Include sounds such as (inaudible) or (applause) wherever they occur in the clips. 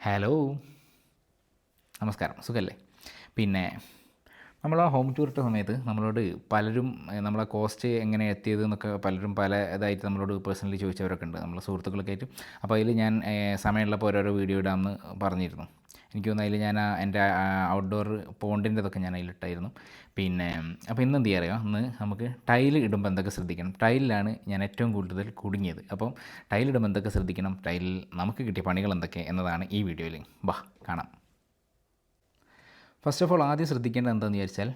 Hello നമസ്കാരം. സുഖല്ലേ? പിന്നെ നമ്മൾ ആ ഹോം ടൂർ ഇട്ട സമയത്ത് നമ്മളോട് പലരും നമ്മളെ കോസ്റ്റ് എങ്ങനെ എത്തിയത് എന്നൊക്കെ പലരും പല ഇതായിട്ട് നമ്മളോട് പേഴ്സണലി ചോദിച്ചവരൊക്കെ ഉണ്ട് നമ്മളെ സുഹൃത്തുക്കളൊക്കെ ആയിട്ട്. അപ്പോൾ അതിൽ ഞാൻ സമയമുള്ളപ്പോൾ ഓരോരോ വീഡിയോ ഇടാമെന്ന് പറഞ്ഞിരുന്നു. എനിക്ക് തോന്നുന്നു അതിൽ ഞാൻ എന്റെ ഔട്ട്ഡോർ പോണ്ടിന്റെ ഇതൊക്കെ ഞാൻ അതിലിട്ടായിരുന്നു. പിന്നെ അപ്പോൾ ഇന്ന് എന്ത് ചെയ്യാറിയോ ഇന്ന് നമുക്ക് ടൈൽ ഇടുമ്പോൾ എന്തൊക്കെ ശ്രദ്ധിക്കണം? ടൈലിലാണ് ഞാൻ ഏറ്റവും കൂടുതൽ കുടുങ്ങിയത്. അപ്പം ടൈൽ ഇടുമ്പോൾ എന്തൊക്കെ ശ്രദ്ധിക്കണം? ടൈലിൽ നമുക്ക് കിട്ടിയ പണികൾ എന്തൊക്കെ എന്നതാണ് ഈ വീഡിയോയിൽ വാ കാണാം. ഫസ്റ്റ് ഓഫ് ഓൾ ആദ്യം ശ്രദ്ധിക്കേണ്ടത് എന്താണെന്ന് വിചാരിച്ചാൽ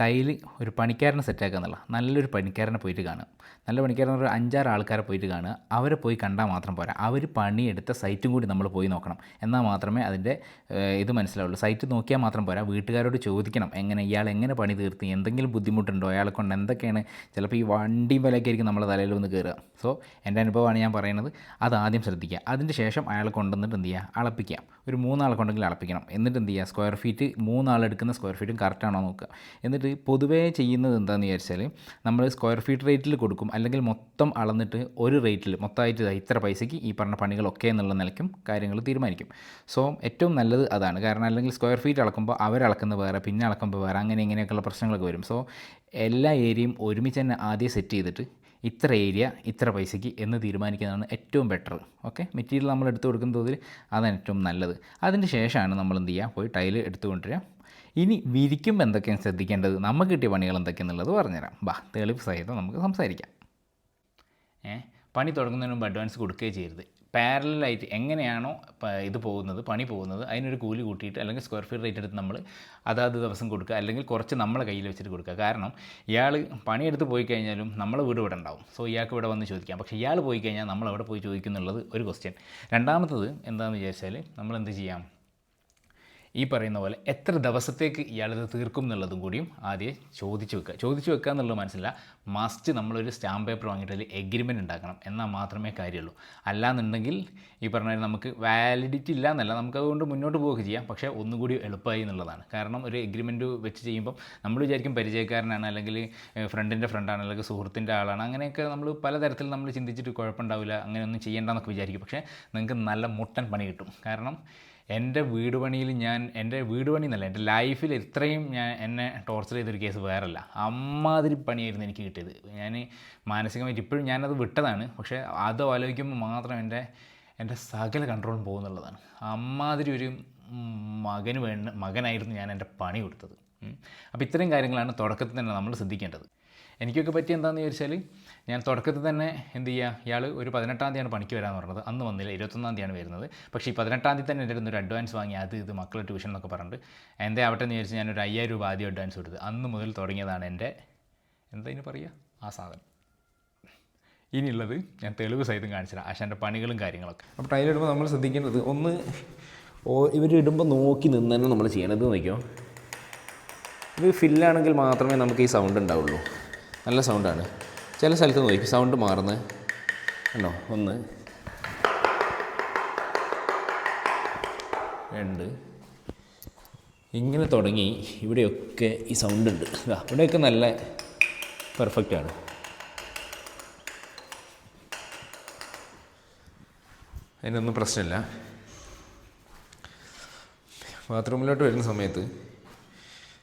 ടൈൽ ഒരു പണിക്കാരനെ സെറ്റാക്കുക എന്നുള്ള നല്ലൊരു പണിക്കാരനെ പോയിട്ട് കാണുക. നല്ല പണിക്കാരൻ ഒരു അഞ്ചാറ് ആൾക്കാരെ പോയിട്ട് കാണുക. അവരെ പോയി കണ്ടാൽ മാത്രം പോരാ. അവർ പണിയെടുത്ത സൈറ്റും കൂടി നമ്മൾ പോയി നോക്കണം. എന്നാൽ മാത്രമേ അതിന്റെ ഇത് മനസ്സിലാവുള്ളൂ. സൈറ്റ് നോക്കിയാൽ മാത്രം പോരാ. വീട്ടുകാരോട് ചോദിക്കണം. എങ്ങനെ ഇയാൾ എങ്ങനെ പണി തീർത്ത്? എന്തെങ്കിലും ബുദ്ധിമുട്ടുണ്ടോ? അയാളെ കൊണ്ട് എന്തൊക്കെയാണ്? ചിലപ്പോൾ ഈ വണ്ടിയും വിലയൊക്കെ ആയിരിക്കും നമ്മളെ തലയിൽ വന്ന് കയറുക സോ എന്റെ അനുഭവമാണ് ഞാൻ പറയുന്നത്. അത് ആദ്യം ശ്രദ്ധിക്കുക. അതിന്റെ ശേഷം അയാളെ കൊണ്ടുവന്നിട്ട് എന്ത് ചെയ്യുക? അളപ്പിക്കുക. ഒരു മൂന്നാളെ കൊണ്ടെങ്കിൽ അളപ്പിക്കണം. എന്നിട്ട് എന്ത് ചെയ്യുക? സ്ക്വയർ ഫീറ്റ് മൂന്നാളെടുക്കുന്ന സ്ക്വയർ ഫീറ്റും കറക്റ്റാണോ നോക്കുക. എന്നിട്ട് പൊതുവേ ചെയ്യുന്നത് എന്താണെന്ന് വിചാരിച്ചാൽ നമ്മൾ സ്ക്വയർ ഫീറ്റ് റേറ്റിൽ കൊടുക്കും. അല്ലെങ്കിൽ മൊത്തം അളന്നിട്ട് ഒരു റേറ്റിൽ മൊത്തമായിട്ട് ഇതാ ഇത്ര പൈസയ്ക്ക് ഈ പറഞ്ഞ പണികളൊക്കെ എന്നുള്ള നിലയ്ക്കും കാര്യങ്ങൾ തീരുമാനിക്കും. സോ ഏറ്റവും നല്ലത് അതാണ്. കാരണം അല്ലെങ്കിൽ സ്ക്വയർ ഫീറ്റ് അളക്കുമ്പോൾ അവരളക്കുന്നത് വേറെ പിന്നെ അളക്കുമ്പോൾ വേറെ അങ്ങനെ ഇങ്ങനെയൊക്കെയുള്ള പ്രശ്നങ്ങളൊക്കെ വരും. സോ എല്ലാ ഏരിയയും ഒരുമിച്ച് തന്നെ ആദ്യം സെറ്റ് ചെയ്തിട്ട് ഇത്ര ഏരിയ ഇത്ര പൈസയ്ക്ക് എന്ന് തീരുമാനിക്കുന്നതാണ് ഏറ്റവും ബെറ്റർ ഓക്കെ മെറ്റീരിയൽ നമ്മൾ എടുത്തു കൊടുക്കുന്ന തോതിൽ അതാണ് ഏറ്റവും നല്ലത്. അതിന് ശേഷമാണ് നമ്മൾ എന്ത് ചെയ്യുക? പോയി ടൈൽ എടുത്തു ഇനി വിരിക്കുമ്പോൾ എന്തൊക്കെയാണ് ശ്രദ്ധിക്കേണ്ടത്? നമുക്ക് കിട്ടിയ പണികൾ എന്തൊക്കെയെന്നുള്ളത് പറഞ്ഞുതരാം. ബാ തെളിവ് സഹിതം നമുക്ക് സംസാരിക്കാം. ഏ പണി തുടങ്ങുന്നതിന് മുമ്പ് അഡ്വാൻസ് കൊടുക്കുകയും ചെയ്യരുത്. പാരലായിട്ട് എങ്ങനെയാണോ ഇത് പോകുന്നത് പണി പോകുന്നത് അതിനൊരു കൂലി കൂട്ടിയിട്ട് അല്ലെങ്കിൽ സ്ക്വയർ ഫീറ്റ് റേറ്റ് എടുത്ത് നമ്മൾ അതാത് ദിവസം കൊടുക്കുക അല്ലെങ്കിൽ കുറച്ച് നമ്മളെ കയ്യിൽ വെച്ചിട്ട് കൊടുക്കുക. കാരണം ഇയാൾ പണിയെടുത്ത് പോയി കഴിഞ്ഞാലും നമ്മൾ വീട് ഇവിടെ ഉണ്ടാവും. സോ ഇയാൾക്ക് ഇവിടെ വന്ന് ചോദിക്കാം. പക്ഷേ ഇയാൾ പോയി കഴിഞ്ഞാൽ നമ്മൾ അവിടെ പോയി ചോദിക്കുന്നുള്ളത് ഒരു ക്വസ്റ്റ്യൻ രണ്ടാമത്തത് എന്താണെന്ന് വിചാരിച്ചാൽ നമ്മൾ എന്ത് ചെയ്യാം? ഈ പറയുന്ന പോലെ എത്ര ദിവസത്തേക്ക് ഇയാളിത് തീർക്കും എന്നുള്ളതും കൂടിയും ആദ്യം ചോദിച്ചു വെക്കുക. ചോദിച്ചു വെക്കുക എന്നുള്ളത് മനസ്സില്ല മസ്റ്റ് നമ്മളൊരു സ്റ്റാമ്പ് പേപ്പർ വാങ്ങിയിട്ട് അതിൽ എഗ്രിമെന്റ് ഉണ്ടാക്കണം. എന്നാൽ മാത്രമേ കാര്യമുള്ളൂ. അല്ലാന്നുണ്ടെങ്കിൽ ഈ പറഞ്ഞ നമുക്ക് വാലിഡിറ്റി ഇല്ല എന്നല്ല നമുക്ക് അതുകൊണ്ട് മുന്നോട്ട് പോവുകയൊക്കെ ചെയ്യാം. പക്ഷേ ഒന്നുകൂടി എളുപ്പമായി എന്നുള്ളതാണ്. കാരണം ഒരു എഗ്രിമെന്റ് വെച്ച് ചെയ്യുമ്പം നമ്മൾ വിചാരിക്കും പരിചയക്കാരനാണ് അല്ലെങ്കിൽ ഫ്രണ്ടിന്റെ ഫ്രണ്ടാണ് അല്ലെങ്കിൽ സുഹൃത്തിന്റെ ആളാണ്. അങ്ങനെയൊക്കെ നമ്മൾ പലതരത്തിൽ നമ്മൾ ചിന്തിച്ചിട്ട് കുഴപ്പമുണ്ടാവില്ല അങ്ങനെയൊന്നും ചെയ്യേണ്ടെന്നൊക്കെ വിചാരിക്കും. പക്ഷേ നിങ്ങൾക്ക് നല്ല മുട്ടൻ പണി കിട്ടും. കാരണം എന്റെ വീട് പണിയിൽ ഞാൻ എന്റെ വീട് പണി എന്നല്ല എന്റെ ലൈഫിൽ ഇത്രയും ഞാൻ എന്നെ ടോർച്ചർ ചെയ്തൊരു കേസ് വേറല്ല. അമ്മാതിരി പണിയായിരുന്നു എനിക്ക് കിട്ടിയത്. ഞാൻ മാനസികമായിട്ട് ഇപ്പോഴും ഞാനത് വിട്ടതാണ്. പക്ഷേ അത് ആലോചിക്കുമ്പോൾ മാത്രം എന്റെ എന്റെ സകല കൺട്രോളും പോകുന്നുള്ളതാണ്. അമ്മാതിരി ഒരു മകന് വേണ്ട മകനായിരുന്നു ഞാൻ എന്റെ പണി കൊടുത്തത്. അപ്പോൾ ഇത്രയും കാര്യങ്ങളാണ് തുടക്കത്തിൽ തന്നെ നമ്മൾ ശ്രദ്ധിക്കേണ്ടത്. എനിക്കൊക്കെ പറ്റി എന്താണെന്ന് ചോദിച്ചാൽ ഞാൻ തുടക്കത്തിൽ തന്നെ എന്ത് ചെയ്യുക ഇയാൾ ഒരു പതിനെട്ടാം തീയതിയാണ് പണിക്ക് വരാമെന്ന് പറഞ്ഞത്. അന്ന് വന്നില്ല ഇരുപത്തൊന്നാം തീയതിയാണ് വരുന്നത്. പക്ഷേ ഈ പതിനെട്ടാം തീയതി തന്നെ എന്റെ അടുത്ത് ഒരു അഡ്വാൻസ് വാങ്ങി അത് ഇത് മക്കളെ ട്യൂഷൻ എന്നൊക്കെ പറഞ്ഞിട്ട് എന്തേ ആവട്ടെ എന്ന് വിചാരിച്ച് ഞാനൊരു അയ്യായിരം രൂപ ആദ്യം അഡ്വാൻസ് കൊടുത്ത്. അന്ന് മുതൽ തുടങ്ങിയതാണ് എന്റെ എന്തതിന് പറയുക? ആ സാധനം. ഇനിയുള്ളത് ഞാൻ തെളിവ് സഹിതം കാണിച്ചുതരാം ആശാന്റെ പണികളും കാര്യങ്ങളൊക്കെ. അപ്പോൾ ടൈലിടുമ്പോൾ നമ്മൾ ശ്രദ്ധിക്കേണ്ടത് ഒന്ന് ഓ ഇവരിടുമ്പോൾ നോക്കി നിന്ന് തന്നെ നമ്മൾ ചെയ്യണത് നോക്കിയോ ഇത് ഫില്ലാണെങ്കിൽ മാത്രമേ നമുക്ക് ഈ സൗണ്ട് ഉണ്ടാവുള്ളൂ. നല്ല സൗണ്ടാണ് ചില സ്ഥലത്ത് നോക്കി സൗണ്ട് മാറുന്നത് കണ്ടോ? ഒന്ന്. രണ്ട്. ഇങ്ങനെ തുടങ്ങി ഇവിടെയൊക്കെ ഈ സൗണ്ട് ഉണ്ട്. ഇവിടെയൊക്കെ നല്ല പെർഫെക്റ്റ് ആണ്. അതിനൊന്നും പ്രശ്നമില്ല. ബാത്റൂമിലോട്ട് വരുന്ന സമയത്ത്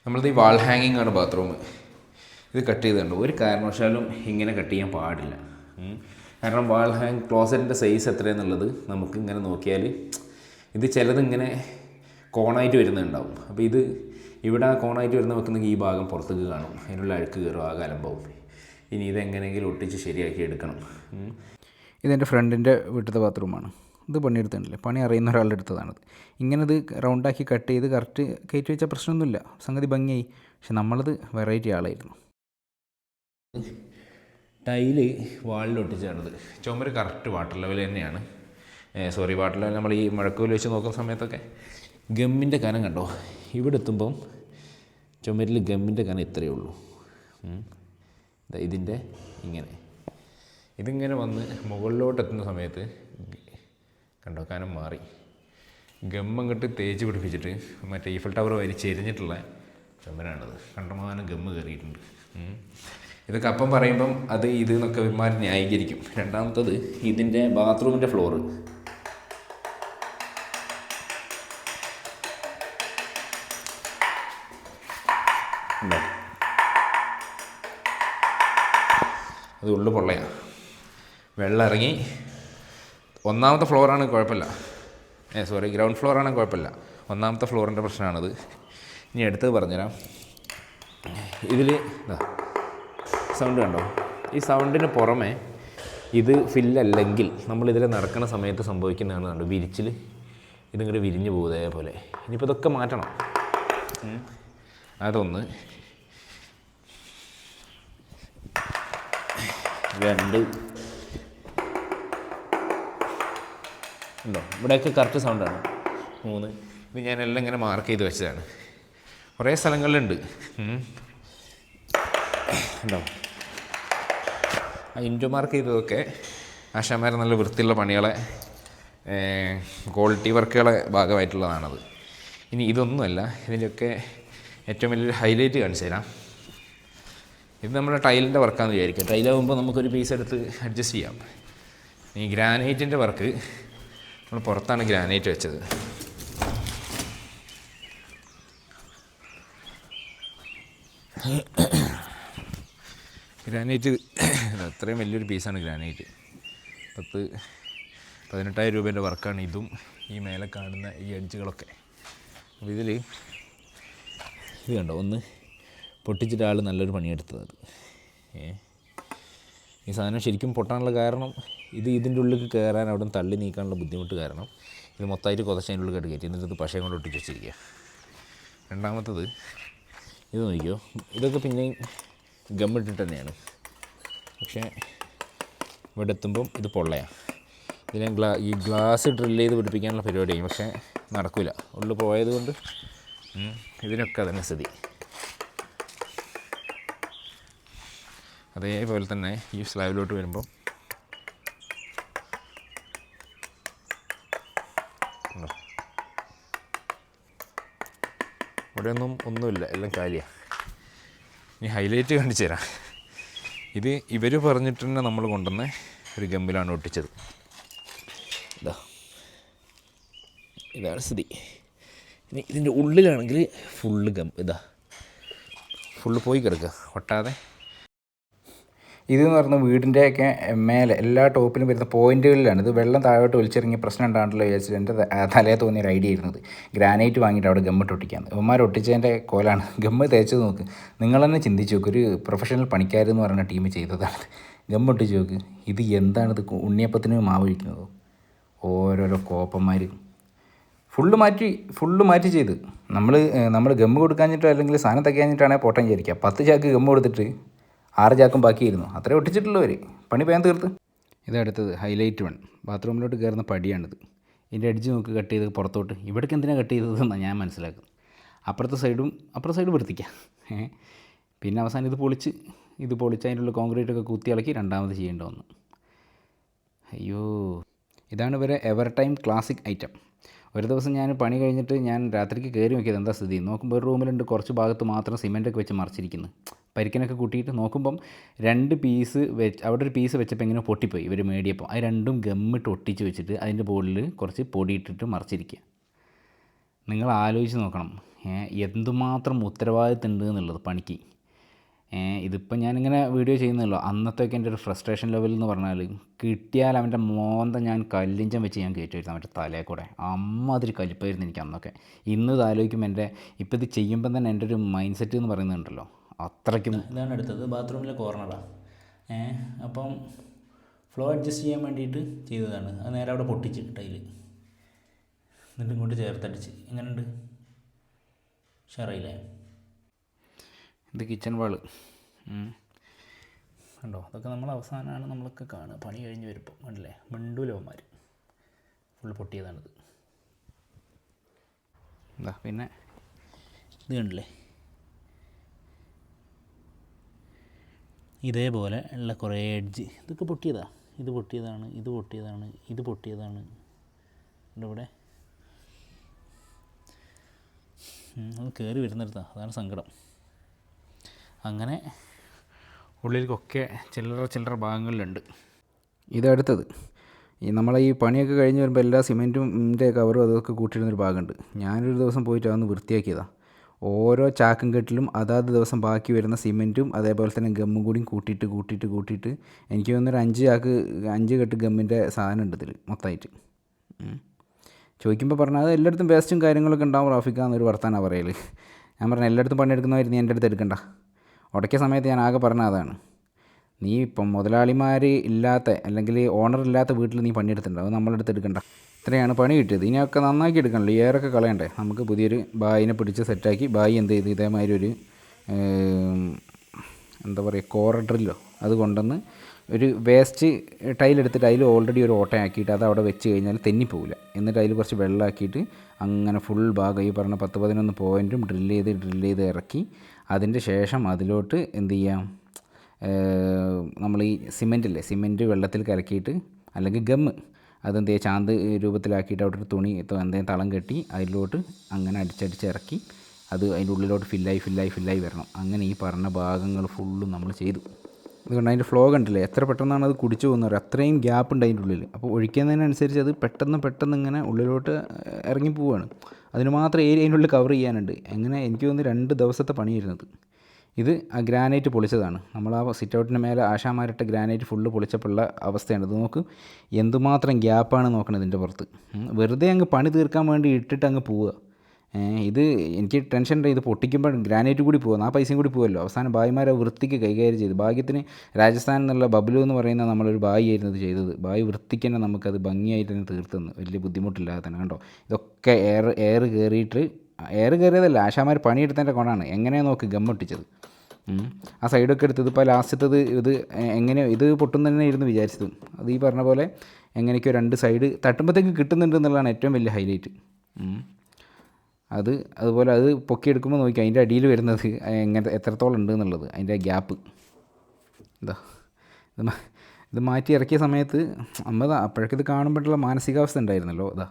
നമ്മളത് ഈ വാൾ ഹാങ്ങിങ് ആണ് ബാത്റൂം ഇത് കട്ട് ചെയ്തിട്ടുണ്ട്. ഒരു കാരണവശാലും ഇങ്ങനെ കട്ട് ചെയ്യാൻ പാടില്ല. കാരണം വാൾ ഹാങ് ക്ലോസറ്റിന്റെ സൈസ് എത്രയെന്നുള്ളത് നമുക്ക് ഇങ്ങനെ നോക്കിയാൽ ഇത് ചിലത് ഇങ്ങനെ കോണായിട്ട് വരുന്നുണ്ടാവും. അപ്പോൾ ഇത് ഇവിടെ കോണായിട്ട് വരുന്ന വെക്കുന്നെങ്കിൽ ഈ ഭാഗം പുറത്തേക്ക് കാണും. അതിനുള്ള അഴുക്ക് കയറും ആ കാലമ്പാവും ഇനി ഇതെങ്ങനെയെങ്കിലും ഒട്ടിച്ച് ശരിയാക്കി എടുക്കണം. ഇതെന്റെ ഫ്രണ്ടിന്റെ വീട്ടിലത്തെ ബാത്റൂമാണ് ഇത് പണിയെടുത്തിട്ടില്ലേ? പണി അറിയുന്ന ഒരാളുടെ അടുത്തതാണിത് ഇങ്ങനെ ഇത് റൗണ്ടാക്കി കട്ട് ചെയ്ത് കറക്റ്റ് കയറ്റി വെച്ചാൽ പ്രശ്നമൊന്നുമില്ല. സംഗതി ഭംഗിയായി. പക്ഷെ നമ്മളത് വെറൈറ്റി ആളായിരുന്നു. ടൈൽ വാളിലൊട്ടിച്ചാണത് ചുമര് കറക്റ്റ് വാട്ടർ ലെവൽ തന്നെയാണ്. സോറി വാട്ടർ ലെവൽ നമ്മൾ ഈ മഴക്കൂൽ വെച്ച് നോക്കുന്ന സമയത്തൊക്കെ ഗമ്മിന്റെ കനം കണ്ടോ? ഇവിടെ എത്തുമ്പം ചുമരിൽ ഗമ്മിന്റെ കനം ഇത്രയേ ഉള്ളൂ. ഇതിന്റെ ഇങ്ങനെ. ഇതിങ്ങനെ വന്ന് മുകളിലോട്ട് എത്തുന്ന സമയത്ത് കണ്ടോ കനം മാറി. ഗമ്മം കെട്ട് തേച്ച് പിടിപ്പിച്ചിട്ട് മറ്റേ ഈഫൽ ടവർ വരി ചെരിഞ്ഞിട്ടുള്ള ചുമരാണത്. കണ്ടമാനം ഗമ്മ് കയറിയിട്ടുണ്ട്. ഇതൊക്കെ അപ്പം പറയുമ്പം അത് ഇത് എന്നൊക്കെ ഇവന്മാർ ന്യായീകരിക്കും. രണ്ടാമത്തത് ഇതിന്റെ ബാത്റൂമിന്റെ ഫ്ലോറ് അത് ഉള്ളു പൊള്ളയാണ് വെള്ളം ഇറങ്ങി. ഒന്നാമത്തെ ഫ്ലോറാണ് കുഴപ്പമില്ല. ഏ സോറി ഗ്രൗണ്ട് ഫ്ലോറാണ് കുഴപ്പമില്ല. ഒന്നാമത്തെ ഫ്ലോറിന്റെ പ്രശ്നമാണത്. ഇനി എടുത്തത് പറഞ്ഞുതരാം. ഇതിൽ ഇതാ സൗണ്ട് കണ്ടോ? ഈ സൗണ്ടിന് പുറമെ ഇത് ഫില്ലല്ലെങ്കിൽ നമ്മളിതിൽ നടക്കുന്ന സമയത്ത് സംഭവിക്കുന്നതാണ് കണ്ടോ? വിരിച്ചിൽ ഇതിങ്ങോട്ട് വിരിഞ്ഞു പോകുന്നതേപോലെ ഇനിയിപ്പോൾ ഇതൊക്കെ മാറ്റണം. അതൊന്ന് രണ്ട് ഉണ്ടോ? ഇവിടെയൊക്കെ കറക്റ്റ് സൗണ്ടാണ് മൂന്ന്. ഇത് ഞാനെല്ലാം ഇങ്ങനെ മാർക്ക് ചെയ്ത് വെച്ചതാണ്. കുറേ സ്ഥലങ്ങളിലുണ്ട്. ഉണ്ടോ? ആ ഇന്റു മാർക്ക് ചെയ്തതൊക്കെ ആശാന്മാർ നല്ല വൃത്തിയുള്ള പണികളെ ക്വാളിറ്റി വർക്കുകളെ ഭാഗമായിട്ടുള്ളതാണത്. ഇനി ഇതൊന്നുമല്ല ഇതിന്റെയൊക്കെ ഏറ്റവും വലിയൊരു ഹൈലൈറ്റ് കാണിച്ചു തരാം. ഇത് നമ്മുടെ ടൈലിന്റെ വർക്കാണെന്ന് വിചാരിക്കുക. ടൈലാകുമ്പോൾ നമുക്കൊരു പീസ് എടുത്ത് അഡ്ജസ്റ്റ് ചെയ്യാം. ഈ ഗ്രാനൈറ്റിന്റെ വർക്ക് നമ്മൾ പുറത്താണ് ഗ്രാനൈറ്റ് വെച്ചത്. ഗ്രാനൈറ്റ് (coughs) അത്രയും വലിയൊരു പീസാണ് ഗ്രാനൈറ്റ്. പത്ത് പതിനെട്ടായിരം രൂപേന്റെ വർക്കാണ് ഇതും ഈ മേലെ കാണുന്ന ഈ എഡ്ജുകളൊക്കെ അപ്പോൾ ഇതിൽ ഇത് കണ്ടോ? ഒന്ന് പൊട്ടിച്ചിട്ട് ആൾ നല്ലൊരു പണിയെടുത്തത്. ഏ? ഈ സാധനം ശരിക്കും പൊട്ടാനുള്ള കാരണം ഇത് ഇതിന്റെ ഉള്ളിൽ കയറാൻ അവിടെ തള്ളി നീക്കാനുള്ള ബുദ്ധിമുട്ട് കാരണം ഇത് മൊത്തമായിട്ട് കുതച്ചതിന്റെ ഉള്ളിൽ കയറി കയറ്റി എന്നിട്ട് ഇത് പശയും കൊണ്ട് ഒട്ടിച്ച് വെച്ചിരിക്കുക. രണ്ടാമത്തത് ഇത് നോക്കിയോ ഇതൊക്കെ പിന്നെയും ഗമ്മിട്ടിട്ട് തന്നെയാണ് പക്ഷേ ഇവിടെ എത്തുമ്പം ഇത് പൊള്ളയാണ് ഇതിനെ ഗ്ലാ ഈ ഗ്ലാസ് ഡ്രിൽ ചെയ്ത് പിടിപ്പിക്കാനുള്ള പരിപാടിയായി. പക്ഷേ നടക്കില്ല ഉള്ളിൽ പോയത് കൊണ്ട് ഇതിനൊക്കെ അതന്നെ സ്ഥിതി. അതേപോലെ തന്നെ ഈ സ്ലാബിലോട്ട് വരുമ്പം? ഇവിടെയൊന്നും ഒന്നുമില്ല. എല്ലാം കാലിയാണ് ഇനി ഹൈലൈറ്റ് കാണിച്ചു തരാം. ഇത് ഇവർ പറഞ്ഞിട്ട് തന്നെ നമ്മൾ കൊണ്ടുവന്ന ഒരു ഗമ്പിലാണ് ഒട്ടിച്ചത്. ഇതാ ഇതാണ് സ്ഥിതി. ഇനി ഇതിന്റെ ഉള്ളിലാണെങ്കിൽ ഫുള്ള് ഗം ഇതാ. ഫുള്ള് പോയി കിടക്കുക. ഒട്ടാതെ ഇതെന്ന് പറഞ്ഞാൽ വീടിന്റെയൊക്കെ മേലെ എല്ലാ ടോപ്പിലും വരുന്ന പോയിന്റുകളിലാണ് ഇത് വെള്ളം താഴോട്ട് ഒലിച്ചിറങ്ങിയ പ്രശ്നം ഉണ്ടാകണ്ടല്ലോ വിചാരിച്ചിട്ട് എന്റെ തലയിൽ തോന്നിയ ഒരു ഐഡിയ ഇരുന്നത് ഗ്രാനൈറ്റ് വാങ്ങിയിട്ട് അവിടെ ഗമ്മിട്ട് ഒട്ടിക്കാന്ന് ഇവന്മാർ ഒട്ടിച്ചതിന്റെ കോലാണ്. ഗമ്മ് തേച്ച് നോക്ക്. നിങ്ങൾ തന്നെ ചിന്തിച്ചു നോക്ക്. ഒരു പ്രൊഫഷണൽ പണിക്കാരെന്ന് പറയുന്ന ടീം ചെയ്തതാണ്. ഗമ്മ ഒട്ടിച്ച് നോക്ക്. ഇത് എന്താണ് ഇത് ഉണ്ണിയപ്പത്തിന് മാവ് ഒഴിക്കുന്നതോ? ഓരോരോ കോപ്പന്മാർ ഫുള്ള് മാറ്റി ഫുള്ള് മാറ്റി ചെയ്ത്. നമ്മൾ നമ്മൾ ഗമ്മ് കൊടുക്കാഞ്ഞിട്ടോ അല്ലെങ്കിൽ സാധനം തയ്ക്കാഞ്ഞിട്ടാണെങ്കിൽ പോട്ടം വിചാരിക്കുക. പത്ത് ചാക്ക് ഗമ്മ് കൊടുത്തിട്ട് ആറ് ചാക്കും ബാക്കിയായിരുന്നു. അത്രേ ഒട്ടിച്ചിട്ടുള്ളവർ പണി വേഗം തീർത്ത്. ഇതടുത്തത് ഹൈലൈറ്റ് വൺ. ബാത്റൂമിലോട്ട് കയറുന്ന പടിയാണിത്. ഇതിന്റെ അടിച്ച് നോക്ക് കട്ട് ചെയ്ത് പുറത്തോട്ട്. ഇവിടേക്ക് എന്തിനാണ് കട്ട് ചെയ്തതെന്നാണ് ഞാൻ മനസ്സിലാക്കുന്നത്. അപ്പുറത്തെ സൈഡും അപ്പുറത്തെ സൈഡും വൃത്തിക്കാം പിന്നെ അവസാനം ഇത് പൊളിച്ച് ഇത് പൊളിച്ച് അതിന്റെ ഉള്ളിൽ കോൺക്രീറ്റ് ഒക്കെ കുത്തി ഇളക്കി രണ്ടാമത് ചെയ്യേണ്ട വന്നു. അയ്യോ. ഇതാണ് ഇവരെ എവർ ടൈം ക്ലാസിക് ഐറ്റം ഒരു ദിവസം ഞാൻ പണി കഴിഞ്ഞിട്ട് ഞാൻ രാത്രിക്ക് കയറി നോക്കിയത് എന്താ സ്ഥിതി? നോക്കുമ്പോൾ ഒരു റൂമിലുണ്ട് കുറച്ച് ഭാഗത്ത് മാത്രം സിമെന്റൊക്കെ വെച്ച് മറിച്ചിരിക്കുന്നു. പരിക്കനൊക്കെ കൂട്ടിയിട്ട് നോക്കുമ്പം രണ്ട് പീസ് വെച്ച് അവിടെ ഒരു പീസ് വെച്ചപ്പോൾ ഇങ്ങനെ പൊട്ടിപ്പോയി ഇവർ മേടിയപ്പോൾ. അത് രണ്ടും ഗമ്മിട്ട് ഒട്ടിച്ച് വെച്ചിട്ട് അതിന്റെ ബോർഡിൽ കുറച്ച് പൊടിയിട്ടിട്ട് മറിച്ചിരിക്കുക. നിങ്ങൾ ആലോചിച്ച് നോക്കണം. എന്തുമാത്രം ഉത്തരവാദിത്തം ഉണ്ട് എന്നുള്ളത് പണിക്ക്. ഇതിപ്പോൾ ഞാനിങ്ങനെ വീഡിയോ ചെയ്യുന്നല്ലോ അന്നത്തെയൊക്കെ എന്റെ ഒരു ഫ്രസ്ട്രേഷൻ ലെവൽ എന്ന് പറഞ്ഞാൽ കിട്ടിയാൽ അവന്റെ മോന്ത ഞാൻ കല്ലിഞ്ചം വെച്ച് ഞാൻ കയറ്റുമായിരുന്നു അവന്റെ തലയിൽ കൂടെ. അമ്മാതിരി കലിപ്പായിരുന്നു എനിക്ക് അന്നൊക്കെ. ഇന്ന് ഇത് ആലോചിക്കുമ്പോൾ എന്റെ ഇപ്പോൾ ഇത് ചെയ്യുമ്പം തന്നെ എന്റെ ഒരു മൈൻഡ് സെറ്റ് എന്ന് പറയുന്നുണ്ടല്ലോ. അത്രയ്ക്കും ഇതാണ് എടുത്തത് ബാത്റൂമിലെ കോർണറാണ് ഏ അപ്പം ഫ്ലോ അഡ്ജസ്റ്റ് ചെയ്യാൻ വേണ്ടിയിട്ട് ചെയ്തതാണ്. അത് നേരെ അവിടെ പൊട്ടിച്ച് ടൈൽ. എന്നിട്ട് ഇങ്ങോട്ട് ചേർത്തടിച്ച്. എങ്ങനെയുണ്ട്? ഷെറയില്ലേ ഇത് കിച്ചൺ വാൾ. കണ്ടോ? അതൊക്കെ നമ്മൾ അവസാനമാണ് നമ്മളൊക്കെ കാണുക. പണി കഴിഞ്ഞ് വരുമ്പോൾ കണ്ടില്ലേ? മിണ്ടൂലവന്മാർ ഫുൾ പൊട്ടിയതാണിത്. എന്താ പിന്നെ? ഇത് കണ്ടില്ലേ? ഇതേപോലെ ഉള്ള കുറേ എഡ്ജ് ഇതൊക്കെ പൊട്ടിയതാ. ഇത് പൊട്ടിയതാണ് ഇത് പൊട്ടിയതാണ് ഇത് പൊട്ടിയതാണ്. ഇവിടെ? അത് കയറി വരുന്നിടത്താണ് അതാണ് സങ്കടം. അങ്ങനെ ഉള്ളിലേക്കൊക്കെ ചില്ലറ ചില്ലറ ഭാഗങ്ങളിലുണ്ട്. ഇതടുത്തത് ഈ നമ്മളെ ഈ പണിയൊക്കെ കഴിഞ്ഞ് വരുമ്പോൾ എല്ലാ സിമെന്റും കവറും അതൊക്കെ കൂട്ടിയിടുന്നൊരു ഭാഗമുണ്ട്. ഞാനൊരു ദിവസം പോയിട്ട് അതൊന്ന് വൃത്തിയാക്കിയതാണ് ഓരോ ചാക്കും കെട്ടിലും അതാത് ദിവസം ബാക്കി വരുന്ന സിമെന്റും അതേപോലെ തന്നെ ഗമ്മും കൂടിയും കൂട്ടിയിട്ട് കൂട്ടിയിട്ട് കൂട്ടിയിട്ട് എനിക്ക് തോന്നുന്നൊരു അഞ്ച് ചാക്ക് അഞ്ച് കെട്ട് ഗമ്മിന്റെ സാധനം ഉണ്ട് ഇതിൽ മൊത്തമായിട്ട് ചോദിക്കുമ്പോൾ പറഞ്ഞാൽ അത് എല്ലായിടത്തും വേസ്റ്റും കാര്യങ്ങളൊക്കെ ഉണ്ടാവും റാഫിക്കാന്നൊരു വർത്താനാണ് പറയൽ ഞാൻ പറഞ്ഞു എല്ലായിടത്തും പണിയെടുക്കുന്നവർ നീ എന്റെ അടുത്ത് എടുക്കണ്ട. ഉടക്കിയ സമയത്ത് ഞാൻ ആകെ പറഞ്ഞ അതാണ്. നീ ഇപ്പം മുതലാളിമാർ ഇല്ലാത്ത അല്ലെങ്കിൽ ഓണർ ഇല്ലാത്ത വീട്ടിൽ നീ പണിയെടുത്തിട്ടുണ്ട്? അത് നമ്മളെടുത്ത് എടുക്കണ്ട. ഇത്രയാണ് പണി കിട്ടിയത്. ഇനിയൊക്കെ നന്നാക്കി എടുക്കണല്ലോ. ഏറൊക്കെ കളയണ്ടേ? നമുക്ക് പുതിയൊരു ബായിനെ പിടിച്ച് സെറ്റാക്കി ബായി എന്ത് ചെയ്ത്? ഇതേമാതിരി ഒരു എന്താ പറയുക കോറ ഡ്രില്ലോ അത് കൊണ്ടുവന്ന് ഒരു വേസ്റ്റ് ടൈലെടുത്തിട്ട് അതിൽ ഓൾറെഡി ഒരു ഓട്ടയാക്കിയിട്ട് അത് അവിടെ വെച്ച് കഴിഞ്ഞാൽ തെന്നിപ്പോവില്ല എന്നിട്ട് അതിൽ കുറച്ച് വെള്ളമാക്കിയിട്ട് അങ്ങനെ ഫുൾ ഭാഗം ഈ പറഞ്ഞ പത്ത് പതിനൊന്ന് പോയിന്റും ഡ്രില്ല് ചെയ്ത് ഡ്രിൽ ചെയ്ത് ഇറക്കി അതിന്റെ ശേഷം അതിലോട്ട് എന്ത് ചെയ്യാം നമ്മൾ ഈ സിമെന്റില്ലേ സിമെന്റ് വെള്ളത്തിൽ കലക്കിയിട്ട് അല്ലെങ്കിൽ ഗമ്മ് അതെന്ത് ചെയ്യുക ചാന്ത് രൂപത്തിലാക്കിയിട്ട് അവിടെ ഒരു തുണി എന്തെങ്കിലും തളം കെട്ടി അതിലോട്ട് അങ്ങനെ അടിച്ചടിച്ച് ഇറക്കി അത് അതിന്റെ ഉള്ളിലോട്ട് ഫില്ലായി ഫില്ലായി ഫില്ലായി വരണം. അങ്ങനെ ഈ പറഞ്ഞ ഭാഗങ്ങൾ ഫുള്ളും നമ്മൾ ചെയ്തു. അതുകൊണ്ട് അതിന്റെ ഫ്ലോ കണ്ടില്ലേ? എത്ര പെട്ടെന്നാണ് അത് കുടിച്ചു പോകുന്നത്? അത്രയും ഗ്യാപ്പ് ഉണ്ട് അതിന്റെ ഉള്ളിൽ അപ്പോൾ ഒഴിക്കുന്നതിനനുസരിച്ച് അത് പെട്ടെന്ന് പെട്ടെന്ന് ഇങ്ങനെ ഉള്ളിലോട്ട് ഇറങ്ങി പോവുകയാണ് അതിന് മാത്രം ഏരിയ അതിന്റെ ഉള്ളിൽ കവർ ചെയ്യാനുണ്ട്. അങ്ങനെ എനിക്ക് തോന്നുന്നു രണ്ട് ദിവസത്തെ പണിയായിരുന്നത്. ഇത് ആ ഗ്രാനൈറ്റ് പൊളിച്ചതാണ്. നമ്മൾ ആ സിറ്റ് ഔട്ടിന്റെ മേലെ ആശാമാരിട്ട ഗ്രാനൈറ്റ് ഫുള്ള് പൊളിച്ചപ്പോഴുള്ള അവസ്ഥയാണ്. ഇത് നോക്ക്. എന്തുമാത്രം ഗ്യാപ്പാണ് നോക്കണത് ഇതിന്റെ പുറത്ത്. വെറുതെ അങ്ങ് പണി തീർക്കാൻ വേണ്ടി ഇട്ടിട്ട് അങ്ങ് പോവുക. ഇത് എനിക്ക് ടെൻഷൻ ഇത് പൊട്ടിക്കുമ്പോൾ ഗ്രാനൈറ്റ് കൂടി പോകുന്നു ആ പൈസയും കൂടി പോകുമല്ലോ അവസാനം ഭായിമാരെ വൃത്തിക്ക് കൈകാര്യം ചെയ്തു. ഭാഗ്യത്തിന് രാജസ്ഥാൻ എന്നുള്ള ബബ്ലു എന്ന് പറയുന്ന നമ്മളൊരു ബായി ആയിരുന്നു ഇത് ചെയ്തത്. ബായി വൃത്തിക്ക് തന്നെ നമുക്കത് ഭംഗിയായിട്ട് തന്നെ തീർത്തുന്നു. വലിയ ബുദ്ധിമുട്ടില്ലാതെ തന്നെ കണ്ടോ? ഇതൊക്കെ എയർ എയർ കയറിയിട്ട് എയർ കയറിയതല്ല ആശാമാർ പണിയെടുത്തതിന്റെ കൊണ്ടാണ്. എങ്ങനെയാണ് നോക്ക് ഗമ്മൊട്ടിച്ചത്. ആ സൈഡൊക്കെ എടുത്ത് ഇതിപ്പോൾ ലാസ്റ്റത്തത് ഇത് എങ്ങനെ ഇത് പൊട്ടുന്ന തന്നെ ഇരുന്ന് വിചാരിച്ചത്. അത് ഈ പറഞ്ഞ പോലെ എങ്ങനെയൊക്കെയോ രണ്ട് സൈഡ് തട്ടുമ്പോഴത്തേക്ക് കിട്ടുന്നുണ്ട് എന്നുള്ളതാണ് ഏറ്റവും വലിയ ഹൈലൈറ്റ് അത് അതുപോലെ അത് പൊക്കിയെടുക്കുമ്പോൾ നോക്കി അതിന്റെ അടിയിൽ വരുന്നത് എങ്ങനെ എത്രത്തോളം ഉണ്ട് എന്നുള്ളത് അതിന്റെ ഗ്യാപ്പ്. എന്താ ഇത് ഇത് മാറ്റി ഇറക്കിയ സമയത്ത് നമ്മൾ അപ്പോഴേക്കിത് കാണുമ്പോഴുള്ള മാനസികാവസ്ഥ ഉണ്ടായിരുന്നല്ലോ അതാ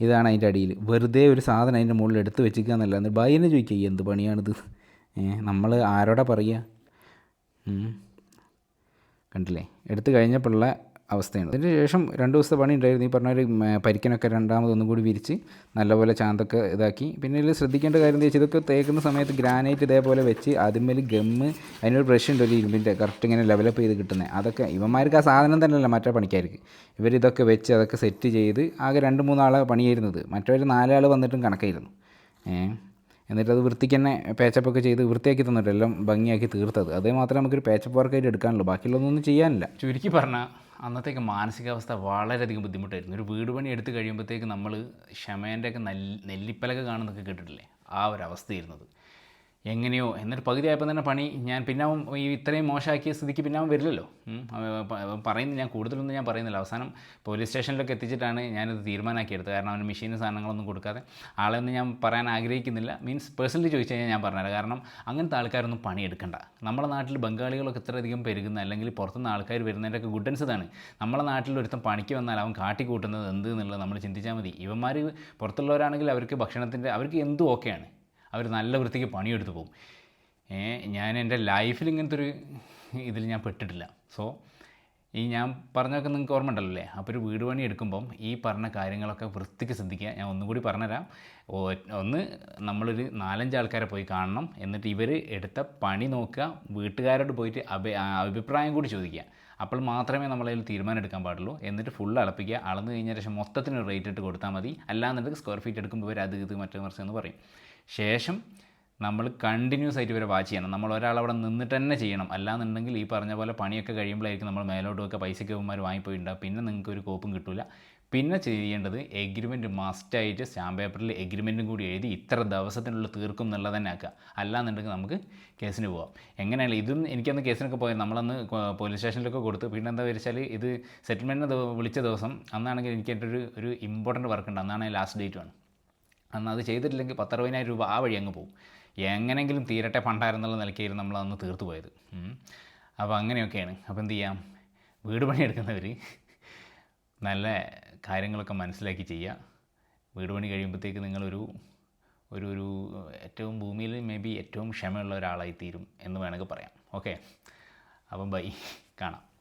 ഇതാണ് അതിന്റെ അടിയിൽ. വെറുതെ ഒരു സാധനം അതിന്റെ മുകളിൽ എടുത്ത് വെച്ചിരിക്കുക എന്നല്ല. എന്നിട്ട് ബൈനെ ചോദിക്കുക "ഈ എന്ത് പണിയാണിത്? നമ്മൾ ആരോടാ പറയുക? കണ്ടില്ലേ? എടുത്തു കഴിഞ്ഞപ്പോഴുള്ള അവസ്ഥയാണ്. അതിന് ശേഷം രണ്ട് ദിവസത്തെ പണി ഉണ്ടായിരുന്നു. ഈ പറഞ്ഞ ഒരു പരിക്കനൊക്കെ രണ്ടാമതൊന്നും കൂടി വിരിച്ച് നല്ലപോലെ ചാന്തൊക്കെ ഇതാക്കി. പിന്നെ ഇതിൽ ശ്രദ്ധിക്കേണ്ട കാര്യം എന്താ വെച്ചാൽ ഇതൊക്കെ തേക്കുന്ന സമയത്ത് ഗ്രാനൈറ്റ് ഇതേപോലെ വെച്ച് അതിന്മേൽ ഗമ്മ് അതിനൊരു ബ്രഷ് ഉണ്ട് ഒരു ഇരുമ്പിന്റെ കറക്റ്റ് ഇങ്ങനെ ലെവലപ്പ് ചെയ്ത് കിട്ടുന്നത് അതൊക്കെ ഇവന്മാർക്ക് ആ സാധനം തന്നെയല്ല മറ്റേ പണിക്കാർക്ക്. ഇവരിതൊക്കെ വെച്ച് അതൊക്കെ സെറ്റ് ചെയ്ത് ആകെ രണ്ട് മൂന്നാളെ പണിയായിരുന്നത്. മറ്റവർ നാലാൾ വന്നിട്ടും കണക്കായിരുന്നു. ഏഹ് എന്നിട്ട് അത് വൃത്തിക്ക് തന്നെ പേച്ചപ്പൊക്കെ ചെയ്ത് വൃത്തിയാക്കി തന്നിട്ട് എല്ലാം ഭംഗിയാക്കി തീർത്തത്. അതേ മാത്രമേ നമുക്കൊരു പേച്ചപ്പ് വർക്കായിട്ട് എടുക്കാനുള്ളൂ. ബാക്കിയുള്ളതൊന്നും ചെയ്യാനില്ല. ചുരുക്കി പറഞ്ഞാൽ അന്നത്തേക്ക് മാനസികാവസ്ഥ വളരെയധികം ബുദ്ധിമുട്ടായിരുന്നു. ഒരു വീട് പണി എടുത്തു കഴിയുമ്പോഴത്തേക്ക് നമ്മൾ ക്ഷമേന്റെയൊക്കെ നെല്ലിപ്പലക കാണുന്നൊക്കെ കേട്ടിട്ടില്ലേ? ആ ഒരു അവസ്ഥയായിരുന്നത് എങ്ങനെയോ എന്നിട്ട് പകുതിയായപ്പോൾ തന്നെ പണി ഞാൻ പിന്നാവും ഈ ഇത്രയും മോശമാക്കിയ സ്ഥിതിക്ക് പിന്നാവും വരില്ലല്ലോ. ഉം. അവൻ പ- അവൻ പറയുന്നത് ഞാൻ കൂടുതലൊന്നും ഞാൻ പറയുന്നില്ല. അവസാനം പോലീസ് സ്റ്റേഷനിലൊക്കെ എത്തിച്ചിട്ടാണ് ഞാനിത് തീരുമാനമാക്കിയെടുത്തത്. കാരണം അവന് മെഷീൻ സാധനങ്ങളൊന്നും കൊടുക്കാതെ. ആളെയൊന്നും ഞാൻ പറയാൻ ആഗ്രഹിക്കുന്നില്ല. മീൻസ് പേഴ്സണലി ചോദിച്ചു കഴിഞ്ഞാൽ ഞാൻ പറഞ്ഞുതരാം. കാരണം അങ്ങനത്തെ ആൾക്കാരൊന്നും പണിയെടുക്കണ്ട. നമ്മുടെ നാട്ടിൽ ബംഗാളികളൊക്കെ ഇത്രയധികം പെരുകുന്ന അല്ലെങ്കിൽ പുറത്തുനിന്ന് ആൾക്കാർ വരുന്നതിന്റെയൊക്കെ ഗുഡൻസ് ഇതാണ്. നമ്മുടെ നാട്ടിൽ ഒരുത്തം പണിക്ക് വന്നാൽ അവൻ കാട്ടിക്കൂട്ടുന്നത് എന്ത് എന്നുള്ളത് നമ്മൾ ചിന്തിച്ചാൽ മതി. ഇവന്മാർ പുറത്തുള്ളവരാണെങ്കിൽ അവർക്ക് ഭക്ഷണത്തിന്റെ അവർക്ക് എന്തും ഓക്കെയാണ് അവർ നല്ല വൃത്തിക്ക് പണിയെടുത്ത് പോകും. ഞാൻ എന്റെ ലൈഫിൽ ഇങ്ങനത്തെ ഒരു ഇതിൽ ഞാൻ പെട്ടിട്ടില്ല. സോ ഈ ഞാൻ പറഞ്ഞൊക്കെ നിങ്ങൾക്ക് ഓർമ്മ ഉണ്ടല്ലോ അല്ലേ? അപ്പോൾ ഒരു വീട് പണി എടുക്കുമ്പം ഈ പറഞ്ഞ കാര്യങ്ങളൊക്കെ വൃത്തിക്ക് ശ്രദ്ധിക്കുക. ഞാൻ ഒന്നും കൂടി പറഞ്ഞുതരാം. ഒന്ന് നമ്മളൊരു നാലഞ്ച് ആൾക്കാരെ പോയി കാണണം. എന്നിട്ട് ഇവർ എടുത്ത പണി നോക്കുക. വീട്ടുകാരോട് പോയിട്ട് അഭി അഭിപ്രായം കൂടി ചോദിക്കുക. അപ്പോൾ മാത്രമേ നമ്മളതിൽ തീരുമാനം എടുക്കാൻ പാടുള്ളൂ. എന്നിട്ട് ഫുൾ അളപ്പിക്കുക. അളന്ന് കഴിഞ്ഞ ശേഷം മൊത്തത്തിന് റേറ്റ് ഇട്ട് കൊടുത്താൽ മതി. അല്ലാന്നുണ്ടെങ്കിൽ സ്ക്വയർ ഫീറ്റ് എടുക്കുമ്പോൾ ഇവർ അത് ഇത് മറ്റേ മറിച്ച് എന്ന് പറയും. ശേഷം നമ്മൾ കണ്ടിന്യൂസ് ആയിട്ട് ഇവരെ വാച്ച് ചെയ്യണം. നമ്മൾ ഒരാൾ അവിടെ നിന്നിട്ട് തന്നെ ചെയ്യണം. അല്ലാന്നുണ്ടെങ്കിൽ ഈ പറഞ്ഞ പോലെ പണിയൊക്കെ കഴിയുമ്പോഴായിരിക്കും നമ്മൾ മേലോട്ടൊക്കെ പൈസയ്ക്ക് ഇവന്മാർ വാങ്ങിപ്പോയിട്ടുണ്ടാകും പിന്നെ നിങ്ങൾക്ക് ഒരു കോപ്പും കിട്ടില്ല പിന്നെ ചെയ്യേണ്ടത് എഗ്രിമെന്റ് മസ്റ്റായിട്ട് സ്റ്റാമ്പ് പേപ്പറിൽ എഗ്രിമെന്റും കൂടി എഴുതി ഇത്ര ദിവസത്തിനുള്ളിൽ തീർക്കും എന്നുള്ളത് തന്നെ ആക്കുക. അല്ലാന്നുണ്ടെങ്കിൽ നമുക്ക് കേസിന് പോവാം. എങ്ങനെയാണ് ഇതും എനിക്കന്ന് കേസിനൊക്കെ പോയത് നമ്മളന്ന് പോലീസ് സ്റ്റേഷനിലൊക്കെ കൊടുത്തു പിന്നെ എന്താ വെച്ചാൽ ഇത് സെറ്റിൽമെന്റിന് വിളിച്ച ദിവസം അന്നാണെങ്കിൽ എനിക്ക് എന്റെ ഒരു ഒരു ഇമ്പോർട്ടന്റ് വർക്ക് ഉണ്ട്. അന്നാണ് ലാസ്റ്റ് ഡേറ്റ് ആണ് അന്ന് അത് ചെയ്തിട്ടില്ലെങ്കിൽ പത്തറുപതിനായിരം രൂപ ആ വഴി അങ്ങ് പോകും. എങ്ങനെയെങ്കിലും തീരട്ടെ പണ്ടായിരുന്നുള്ള നിലയ്ക്കായിരുന്നു നമ്മൾ അന്ന് തീർത്തു പോയത്. അപ്പോൾ അങ്ങനെയൊക്കെയാണ്. അപ്പോൾ എന്ത് ചെയ്യാം? വീട് പണിയെടുക്കുന്നവർ നല്ല കാര്യങ്ങളൊക്കെ മനസ്സിലാക്കി ചെയ്യുക. വീട് പണി കഴിയുമ്പോഴത്തേക്ക് നിങ്ങളൊരു ഒരു ഒരു ഏറ്റവും ഭൂമിയിൽ മേ ബി ഏറ്റവും ക്ഷമയുള്ള ഒരാളായി തീരും എന്ന് വേണമെങ്കിൽ പറയാം. ഓക്കെ അപ്പം ബൈ കാണാം.